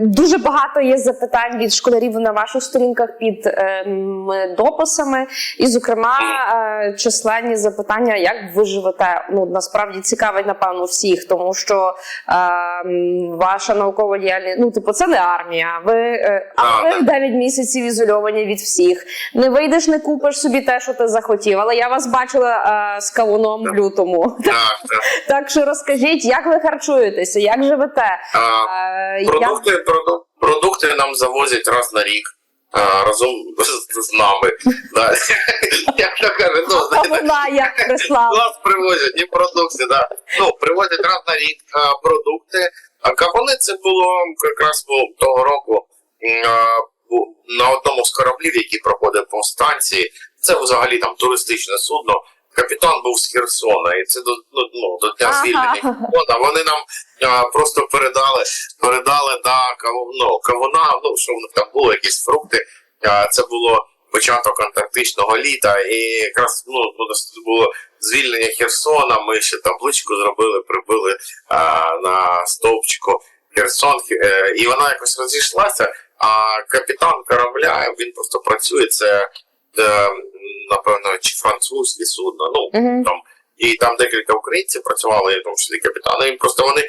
Дуже багато є запитань від школярів на ваших сторінках під ем, дописами, і, зокрема, е, численні запитання, як ви живете. Ну насправді цікавить, напевно, всіх, тому що ем, ваша наукова діяльність, ну типу, це не армія. Ви е, а ви 9 місяців ізольовані від всіх. Не вийдеш, не купиш собі те, що ти захотів. Але я вас бачила е, з кавуном в лютому. Так, так. Так що розкажіть, як ви харчуєтеся, як живете? Е, як... продукти, проду- продукти нам завозять раз на рік. а, Разом з, нами. Да. Як то кажуть, ну, знаєте, вона як прислала? Нас привозять і продукти, да. Ну, привозять раз на рік а, продукти. А кавуни це було якраз того року а, на одному з кораблів, який проходив по станції. Це взагалі там туристичне судно. Капітан був з Херсона, і це до, ну, ну, до дня Ага. звільнення Херсона. Вони нам а, просто передали, передали да, ну, кавуна, ну, що в них там було, якісь фрукти. А, це було початок антарктичного літа, і якраз ну, ну, було звільнення Херсона. Ми ще табличку зробили, прибили а, на стовпчику Херсон, е, і вона якось розійшлася. А капітан корабля він просто працює. Це е, чи французьке судно. Ну Мгм. там і там декілька українців працювали, і в тому числі капітани. І просто вони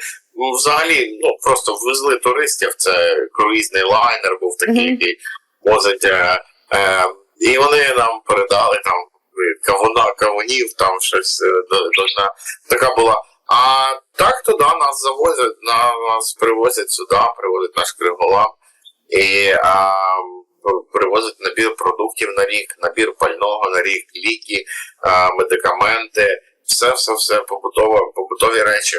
взагалі ну просто везли туристів. Це круїзний лайнер був такий, Мгм. який возить. Е, е, і вони нам передали там е, кавуна, кавунів, там щось е, до, до така була. А так то да, нас завозять, нас привозять сюди, привозять наш криголам і а, привозять набір продуктів на рік, набір пального на рік, ліки, медикаменти, все, все, все побутові, побутові речі.